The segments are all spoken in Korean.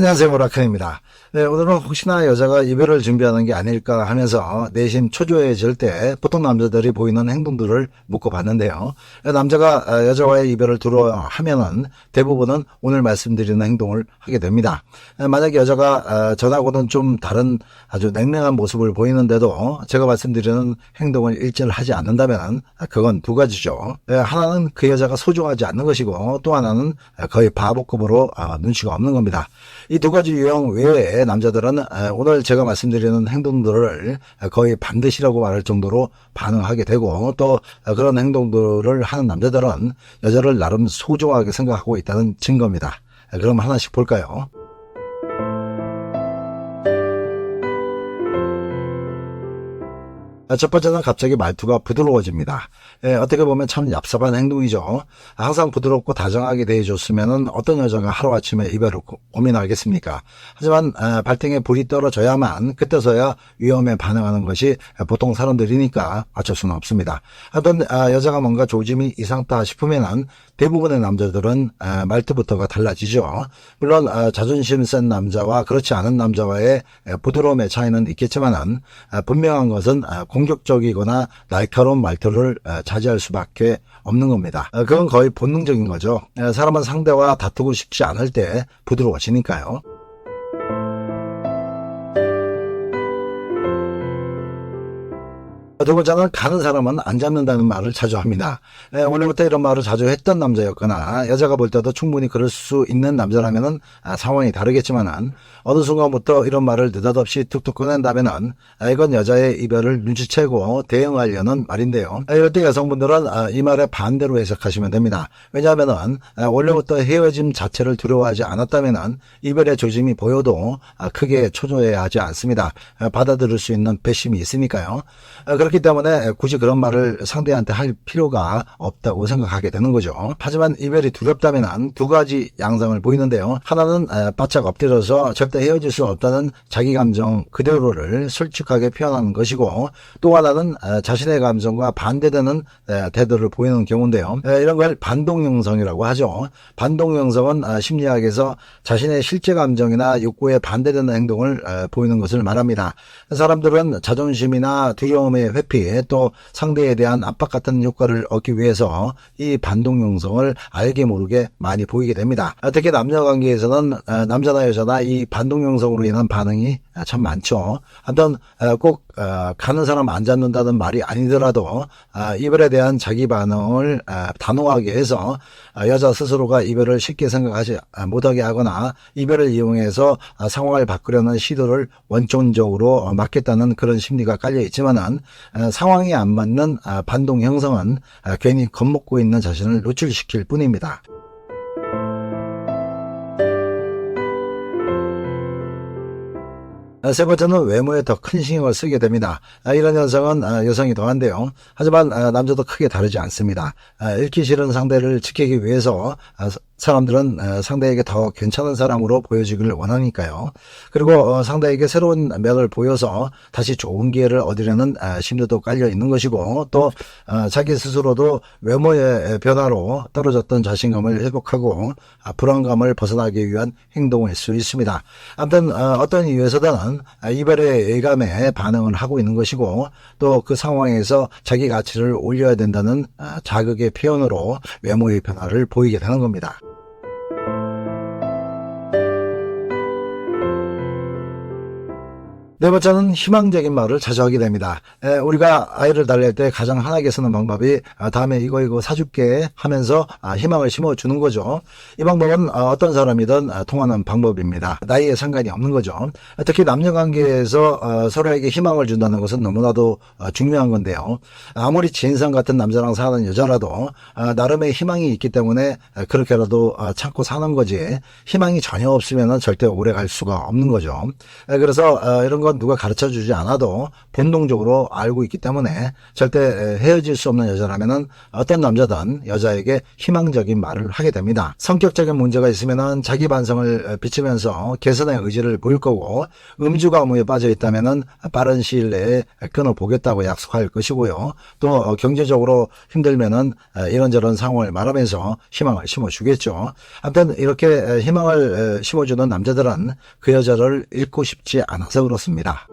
안녕하세요 오라클입니다. 네, 오늘은 혹시나 여자가 이별을 준비하는 게 아닐까 하면서 내심 초조해질 때 보통 남자들이 보이는 행동들을 묻고 봤는데요. 남자가 어, 여자와의 이별을 두려워하면은 대부분은 오늘 말씀드리는 행동을 하게 됩니다. 만약에 여자가 어, 전하고는 좀 다른 아주 냉랭한 모습을 보이는데도 제가 말씀드리는 행동을 일절 하지 않는다면 그건 두 가지죠. 네, 하나는 그 여자가 소중하지 않는 것이고 또 하나는 거의 바보급으로 어, 눈치가 없는 겁니다. 이 두 가지 유형 외에 남자들은 오늘 제가 말씀드리는 행동들을 거의 반드시라고 말할 정도로 반응하게 되고 또 그런 행동들을 하는 남자들은 여자를 나름 소중하게 생각하고 있다는 증거입니다. 그럼 하나씩 볼까요? 첫 번째는 갑자기 말투가 부드러워집니다. 예, 어떻게 보면 참 얍삽한 행동이죠. 항상 부드럽고 다정하게 대해줬으면 어떤 여자가 하루아침에 이별을 고민하겠습니까? 하지만 아, 발등에 불이 떨어져야만 그때서야 위험에 반응하는 것이 보통 사람들이니까 어쩔 수는 없습니다. 하여튼 아, 여자가 뭔가 조짐이 이상다 싶으면 대부분의 남자들은 아, 말투부터가 달라지죠. 물론 자존심 센 남자와 그렇지 않은 남자와의 부드러움의 차이는 있겠지만 분명한 것은 공 격적이거나 날카로운 말투를 자제할 수밖에 없는 겁니다. 그건 거의 본능적인 거죠. 사람은 상대와 다투고 싶지 않을 때 부드러워지니까요. 두 번째는 가는 사람은 안 잡는다는 말을 자주 합니다. 예, 원래부터 이런 말을 자주 했던 남자였거나 여자가 볼 때도 충분히 그럴 수 있는 남자라면 아, 상황이 다르겠지만 어느 순간부터 이런 말을 느닷없이 툭툭 꺼낸다면 아, 이건 여자의 이별을 눈치채고 대응하려는 말인데요. 아, 이럴 때 여성분들은 아, 이 말에 반대로 해석하시면 됩니다. 왜냐하면 아, 원래부터 헤어짐 자체를 두려워하지 않았다면 이별의 조짐이 보여도 아, 크게 초조해야 하지 않습니다. 받아들일 수 있는 배심이 있으니까요. 그렇 기 때문에 굳이 그런 말을 상대한테 할 필요가 없다고 생각하게 되는 거죠. 하지만 이별이 두렵다면 두 가지 양상을 보이는데요. 하나는 바짝 엎드려서 절대 헤어질 수 없다는 자기 감정 그대로를 솔직하게 표현하는 것이고 또 하나는 자신의 감정과 반대되는 태도를 보이는 경우인데요. 이런 걸 반동형성이라고 하죠. 반동형성은 심리학에서 자신의 실제 감정이나 욕구에 반대되는 행동을 보이는 것을 말합니다. 사람들은 자존심이나 두려움의 회피 또 상대에 대한 압박 같은 효과를 얻기 위해서 이 반동 형성을 알게 모르게 많이 보이게 됩니다. 특히 남녀 관계에서는 어, 남자나 여자나 이 반동 형성으로 인한 반응이 참 많죠. 아무튼 어, 꼭 어, 가는 사람 안 잡는다는 말이 아니더라도 이별에 대한 자기 반응을 단호하게 해서 여자 스스로가 이별을 쉽게 생각하지 못하게 하거나 이별을 이용해서 상황을 바꾸려는 시도를 원천적으로 막겠다는 그런 심리가 깔려 있지만은 어, 상황이 안 맞는 아, 반동 형성은 아, 괜히 겁먹고 있는 자신을 노출시킬 뿐입니다. 세 번째는 외모에 더 큰 신경을 쓰게 됩니다. 아, 이런 현상은 여성이 더한데요. 하지만 남자도 크게 다르지 않습니다. 읽기 싫은 상대를 지키기 위해서 사람들은 어, 상대에게 더 괜찮은 사람으로 보여지기를 원하니까요. 그리고 어, 상대에게 새로운 면을 보여서 다시 좋은 기회를 얻으려는 아, 심리도 깔려 있는 것이고 또 어, 자기 스스로도 외모의 변화로 떨어졌던 자신감을 회복하고 아, 불안감을 벗어나기 위한 행동을 할수 있습니다. 아무튼 어떤 이유에서든 이별의 예감에 반응을 하고 있는 것이고 또 그 상황에서 자기 가치를 올려야 된다는 자극의 표현으로 외모의 변화를 보이게 되는 겁니다. 네 번째는 희망적인 말을 자주 하게 됩니다. 에, 우리가 아이를 달랠 때 가장 흔하게 쓰는 방법이 아, 다음에 이거 이거 사줄게 하면서 아, 희망을 심어주는 거죠. 이 방법은 아, 어떤 사람이든 아, 통하는 방법입니다. 나이에 상관이 없는 거죠. 특히 남녀관계에서 어, 서로에게 희망을 준다는 것은 너무나도 어, 중요한 건데요. 아무리 진상 같은 남자랑 사는 여자라도 아, 나름의 희망이 있기 때문에 그렇게라도 아, 참고 사는 거지 희망이 전혀 없으면 절대 오래 갈 수가 없는 거죠. 그래서 어, 이런 거건 누가 가르쳐 주지 않아도 본능적으로 알고 있기 때문에 절대 헤어질 수 없는 여자라면은 어떤 남자든 여자에게 희망적인 말을 하게 됩니다. 성격적인 문제가 있으면은 자기 반성을 비치면서 개선의 의지를 보일 거고 음주 가무에 빠져 있다면은 빠른 시일 내에 끊어 보겠다고 약속할 것이고요. 또 경제적으로 힘들면은 이런저런 상황을 말하면서 희망을 심어주겠죠. 아무튼 이렇게 희망을 심어주는 남자들은 그 여자를 잃고 싶지 않아서 그렇습니다. 다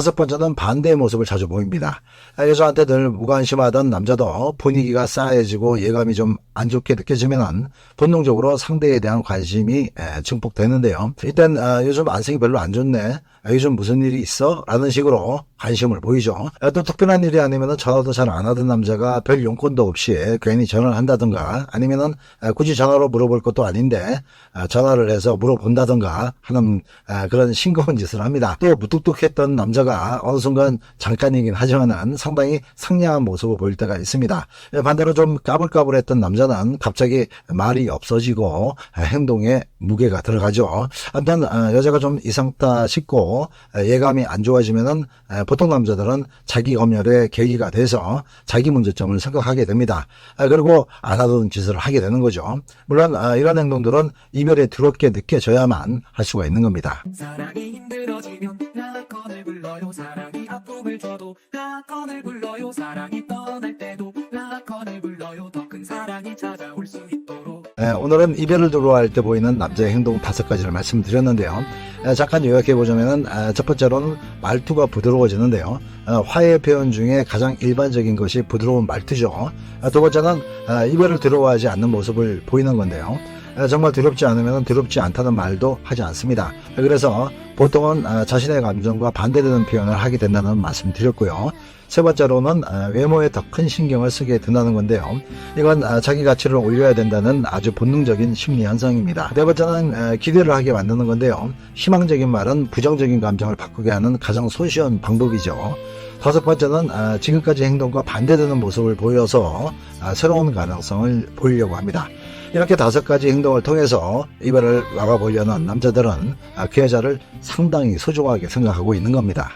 섯 번째는 반대의 모습을 자주 보입니다. 여자한테 늘 무관심하던 남자도 분위기가 싸해지고 예감이 좀 안 좋게 느껴지면 본능적으로 상대에 대한 관심이 증폭되는데요. 일단 요즘 안색이 별로 안 좋네. 요즘 무슨 일이 있어? 라는 식으로 관심을 보이죠. 또 특별한 일이 아니면 전화도 잘 안 하던 남자가 별 용건도 없이 괜히 전화를 한다든가 아니면은 굳이 전화로 물어볼 것도 아닌데 전화를 해서 물어본다든가 하는 그런 싱거운 짓을 합니다. 또 무뚝뚝했던 남자 가 어느 순간 잠깐이긴 하지만은 상당히 상냥한 모습을 보일 때가 있습니다. 반대로 좀 까불까불했던 남자는 갑자기 말이 없어지고 행동에 무게가 들어가죠. 아무튼 여자가 좀 이상다 싶고 예감이 안 좋아지면은 보통 남자들은 자기 검열의 계기가 돼서 자기 문제점을 생각하게 됩니다. 그리고 안 하던 짓을 하게 되는 거죠. 물론 이런 행동들은 이별에 두렵게 느껴져야만 할 수가 있는 겁니다. 사랑이 힘들어지면 라건을 불러요 사랑이 아픔을 줘도 라건을 불러요 사랑이 떠날 때도 라건을 불러요 더 큰 사랑이 찾아올 수 있도록 예, 오늘은 이별을 두려워할 때 보이는 남자의 행동 다섯 가지를 말씀드렸는데요. 예, 잠깐 요약해 보자면은 아, 첫 번째로는 말투가 부드러워지는데요. 어, 화해 표현 중에 가장 일반적인 것이 부드러운 말투죠. 아, 두 번째는 아, 이별을 두려워하지 않는 모습을 보이는 건데요. 아, 정말 두렵지 않으면 두렵지 않다는 말도 하지 않습니다. 그래서 보통은 아, 자신의 감정과 반대되는 표현을 하게 된다는 말씀 드렸고요. 세 번째로는 아, 외모에 더 큰 신경을 쓰게 된다는 건데요. 이건 아, 자기 가치를 올려야 된다는 아주 본능적인 심리 현상입니다. 네 번째는 아, 기대를 하게 만드는 건데요. 희망적인 말은 부정적인 감정을 바꾸게 하는 가장 손쉬운 방법이죠. 다섯 번째는 아, 지금까지 행동과 반대되는 모습을 보여서 아, 새로운 가능성을 보이려고 합니다. 이렇게 다섯 가지 행동을 통해서 이별을 막아보려는 남자들은 아, 그 여자를 상당히 소중하게 생각하고 있는 겁니다.